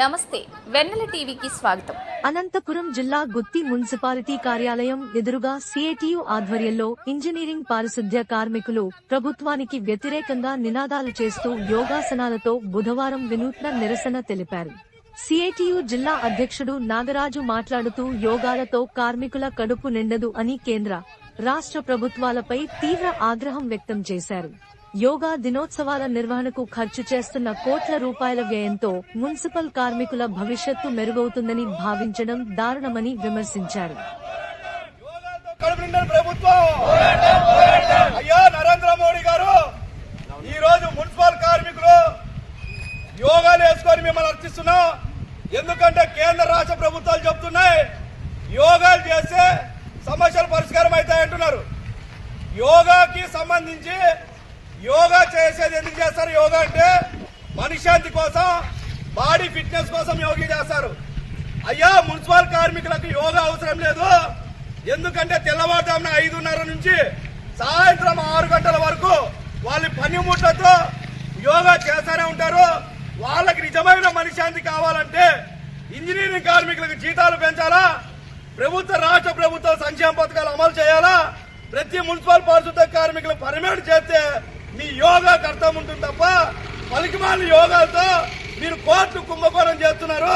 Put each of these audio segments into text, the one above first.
నమస్తే వెన్నెల టీవీకి స్వాగతం. అనంతపురం జిల్లా గుత్తి మున్సిపాలిటీ కార్యాలయం ఎదురుగా సిఐటియు ఆధ్వర్యంలో ఇంజనీరింగ్ పారిశుద్ధ్య కార్మికులు ప్రభుత్వానికి వ్యతిరేకంగా నినాదాలు చేస్తూ యోగాసనాలతో బుధవారం వినూత్న నిరసన తెలిపారు. సిఐటియు జిల్లా అధ్యక్షుడు నాగరాజు మాట్లాడుతూ యోగాలతో కార్మికుల కడుపు నిండదు అని కేంద్ర రాష్ట్ర ప్రభుత్వాలపై తీవ్ర ఆగ్రహం వ్యక్తం చేశారు. యోగా దినోత్సవాల నిర్వహణకు ఖర్చు చేస్తున్న కోట్ల రూపాయల వ్యయంతో మున్సిపల్ కార్మికుల భవిష్యత్తు మెరుగవుతుందని భావించడం దారుణమని విమర్శించారు. ప్రభుత్వం! అయ్యా నరేంద్ర మోడీ గారు! ఈ రోజు మున్సిపల్ కార్మికులు యోగాలు వేసుకొని మిమ్మల్ని అర్చిస్తున్నాం. ఎందుకంటే కేంద్ర రాష్ట్ర ప్రభుత్వాలు చెప్తున్నాయి యోగాలు చేస్తే సమస్యలు పరిష్కారం అవుతాయంటున్నారు యోగాకి సంబంధించి యోగా చేసేది ఎందుకు చేస్తారు? యోగా అంటే మనశ్శాంతి కోసం బాడీ ఫిట్నెస్ కోసం యోగి చేస్తారు. అయ్యా మున్సిపల్ కార్మికులకు యోగా అవసరం లేదు. ఎందుకంటే తెల్లవారుజామున ఐదున్నర నుంచి సాయంత్రం ఆరు గంటల వరకు వాళ్ళ పనిముట్లతో యోగా చేస్తూనే ఉంటారు. వాళ్ళకి నిజమైన మనశ్శాంతి కావాలంటే ఇంజనీరింగ్ కార్మికులకు జీతాలు పెంచాలా? ప్రభుత్వ రాష్ట్ర ప్రభుత్వ సంక్షేమ పథకాలు అమలు చేయాలా? ప్రతి మున్సిపల్ పారిశుద్ధ కార్మికులు పర్మినెంట్ చేస్తే మీ యోగాకు అర్థం ఉంటుంది తప్ప పలికిమాల యోగాలతో మీరు కోర్టు కుంభకోణం చేస్తున్నారు.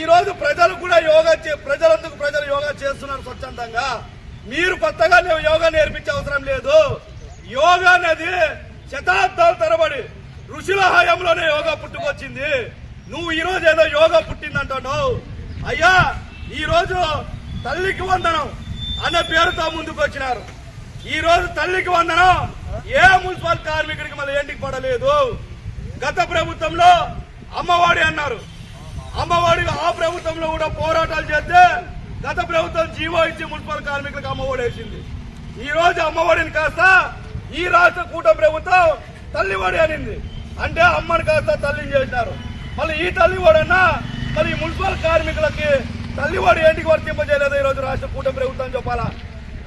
ఈ రోజు ప్రజలు కూడా యోగా చే- ప్రజలందుకు ప్రజలు యోగా చేస్తున్నారు స్వచ్ఛందంగా. మీరు కొత్తగా నేను యోగా నేర్పించే అవసరం లేదు. యోగా అనేది శతాబ్దాల తరబడి ఋషుల హయాంలోనే యోగా పుట్టుకొచ్చింది. నువ్వు ఈ రోజు ఏదో యోగా పుట్టిందంటున్నావు. అయ్యా ఈ రోజు తల్లికి వందనం అనే పేరుతో ముందుకు వచ్చినారు ఈ రోజు తల్లికి వందనం ఏ మున్సిపల్ కార్మికుడికి మళ్ళీ ఏంటికి పడలేదు? గత ప్రభుత్వంలో అమ్మవాడి అన్నారు. అమ్మఒడి ఆ ప్రభుత్వంలో కూడా పోరాటాలు చేస్తే గత ప్రభుత్వం జీవో ఇచ్చి మున్సిపల్ కార్మికులకు అమ్మఒడి వేసింది. ఈ రోజు అమ్మఒడిని కాస్త ఈ రాష్ట్ర కూట ప్రభుత్వం తల్లివాడి అనింది. అంటే అమ్మని కాస్త తల్లిని చేసినారు మళ్ళీ ఈ తల్లివాడన్నా మరి ఈ మున్సిపల్ కార్మికులకి తల్లివాడు ఏంటికి వర్తింపజేయలేదు ఈ రోజు రాష్ట్ర కూట ప్రభుత్వం చెప్పాలా?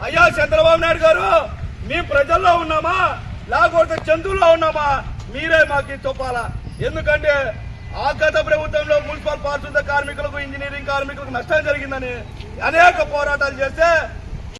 అయ్యా చంద్రబాబు నాయుడు గారు మేము ప్రజల్లో ఉన్నామా? లేకపోతే జంతువుల్లో ఉన్నామా? మీరే మాకు చెప్పాలా? ఎందుకంటే ఆ గత ప్రభుత్వంలో మున్సిపల్ పారిశుద్ధ కార్మికులకు ఇంజనీరింగ్ కార్మికులకు నష్టం జరిగిందని అనేక పోరాటాలు చేస్తే